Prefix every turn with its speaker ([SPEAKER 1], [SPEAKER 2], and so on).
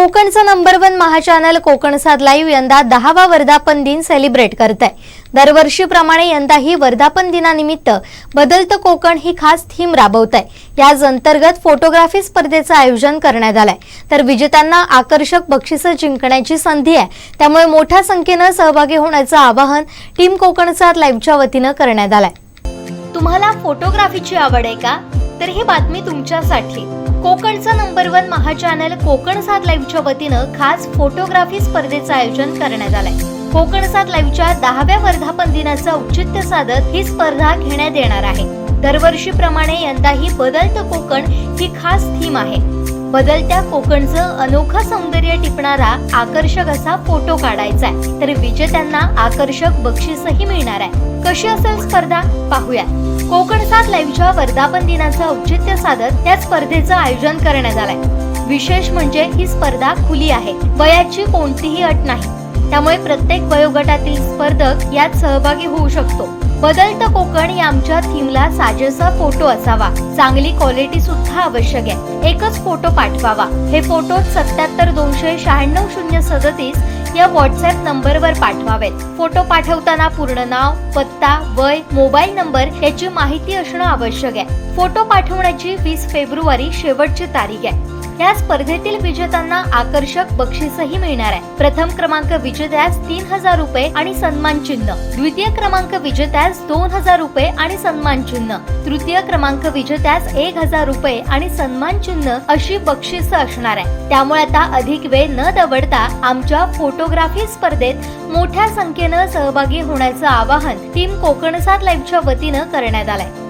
[SPEAKER 1] कोकणचं number one महाचॅनल Kokansad live यंदा दहावा वर्धापन दिन सेलिब्रेट करत आहे दरवर्षीप्रमाणे यंदाही वर्धापन दिनानिमित्त बदलतं कोकण ही खास थीम राबवत आहे याच अंतर्गत फोटोग्राफी स्पर्धेचं आयोजन करण्यात आलंय. तर विजेत्यांना आकर्षक बक्षिसं जिंकण्याची संधी आहे. त्यामुळे मोठ्या संख्येनं सहभागी होण्याचं आवाहन टीम कोकणसाद लाईव्हच्या वतीनं करण्यात आलंय. तुम्हाला फोटोग्राफीची आवड आहे का? तर ही बातमी तुमच्यासाठी. कोकणचं पर्वन महाचॅनल कोकण सात लाईव्हच्या वतीनं खास फोटोग्राफी स्पर्धेचं आयोजन करण्यात आलंय. कोकण सात लाईव्हच्या दहाव्या वर्धापन दिनाचं औचित्य साधत ही स्पर्धा घेण्यात येणार आहे. दरवर्षीप्रमाणे यंदाही बदलतं कोकण ही खास थीम आहे. बदलत्या कोकणचं अनोखं सौंदर्य टिपणारा आकर्षक असा फोटो काढायचा आहे तर विजेत्यांना आकर्षक बक्षीसही मिळणार आहे. कशी असेल स्पर्धा? पाहूया कोकण सात लाईव्हच्या वर्धापन दिनाचं औचित्य साधत या स्पर्धेचं आयोजन करण्यात आलंय. विशेष म्हणजे ही स्पर्धा खुली आहे. वयाची कोणतीही अट नाही. त्यामुळे प्रत्येक वयोगटातील स्पर्धक यात सहभागी होऊ शकतो. बदलतं कोकण या आमच्या थीमला साजेसा फोटो असावा. चांगली क्वालिटी सुद्धा आवश्यक आहे. एकच फोटो पाठवावा. हे फोटो सत्याहत्तर दोनशे शहाण्णव शून्य सदतीस या व्हॉट्सअप नंबरवर पाठवावेत. फोटो पाठवताना पूर्ण नाव पत्ता वय मोबाईल नंबर याची माहिती असणं आवश्यक आहे. फोटो पाठवण्याची वीस फेब्रुवारी शेवटची तारीख आहे. या स्पर्धेतील विजेत्यांना आकर्षक बक्षीसही मिळणार आहे. प्रथम क्रमांक विजेत्यास तीन हजार रुपये आणि सन्मान चिन्ह. द्वितीय क्रमांक विजेत्यास दोन हजार रुपये आणि सन्मान चिन्ह. तृतीय क्रमांक विजेत्यास एक हजार रुपये आणि सन्मान चिन्ह अशी बक्षिसं असणार आहे. त्यामुळे आता अधिक वेळ न दवडता आमच्या फोटोग्राफी स्पर्धेत मोठ्या संख्येनं सहभागी होण्याचं आवाहन टीम कोकणसात लाईव्हच्या वतीनं करण्यात आलंय.